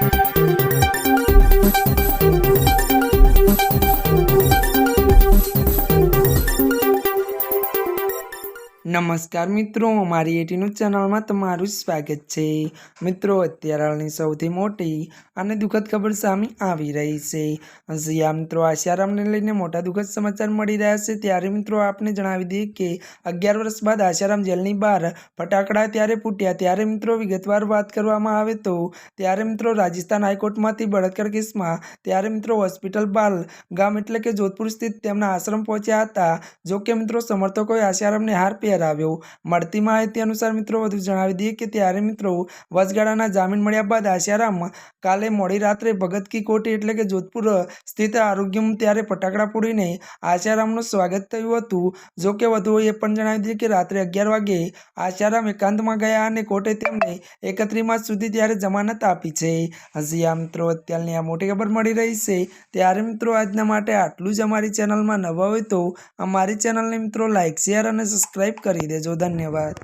Thank you. નમસ્કાર મિત્રો, મારી એટીનું ચેનલમાં તમારું સ્વાગત છે. મિત્રો, અત્યારે હાલની સૌથી મોટી અને દુઃખદ ખબર સામે આવી રહી છે. જ્યાં મિત્રો, આશારામને લઈને મોટા દુઃખદ સમાચાર મળી રહ્યા છે. ત્યારે મિત્રો, આપને જણાવી દઈએ કે અગિયાર વર્ષ બાદ આશારામ જેલની બહાર ફટાકડા ત્યારે ફૂટ્યા. ત્યારે મિત્રો, વિગતવાર વાત કરવામાં આવે તો, ત્યારે મિત્રો, રાજસ્થાન હાઈકોર્ટમાંથી બળાત્કાર કેસમાં ત્યારે મિત્રો, હોસ્પિટલ બાલ ગામ એટલે કે જોધપુર સ્થિત તેમના આશ્રમ પહોંચ્યા હતા. જોકે મિત્રો, સમર્થકોએ આશારામને હાર પહેરાવ્યો મળતી માહિતી અનુસાર મિત્રો વધુ જણાવી દઈએ કે ત્યારે મિત્રો વચગાળાના જામીન મળ્યા બાદ આશારામ કાલે મોડી રાત્રે ભગત કી કોટી એટલે કે જોધપુર સ્થિત આરોગ્યમ ત્યારે ફટાકડા ફોડીને આશારામનું સ્વાગત થયું હતું. જો કે વધુ એ પણ જણાવી દઈએ કે રાત્રે અગિયાર વાગે આશારામ એકાંતમાં ગયા અને કોર્ટે તેમને એકત્રીસ માર્ચ સુધી ત્યારે જમાનત આપી છે. હજી આ મિત્રો અત્યારની આ મોટી ખબર મળી રહી છે. ત્યારે મિત્રો આજના માટે આટલું જ અમારી ચેનલમાં નવા હોય તો અમારી ચેનલને મિત્રો લાઇક શેર અને સબસ્ક્રાઈબ કરી દેજો ધન્યવાદ.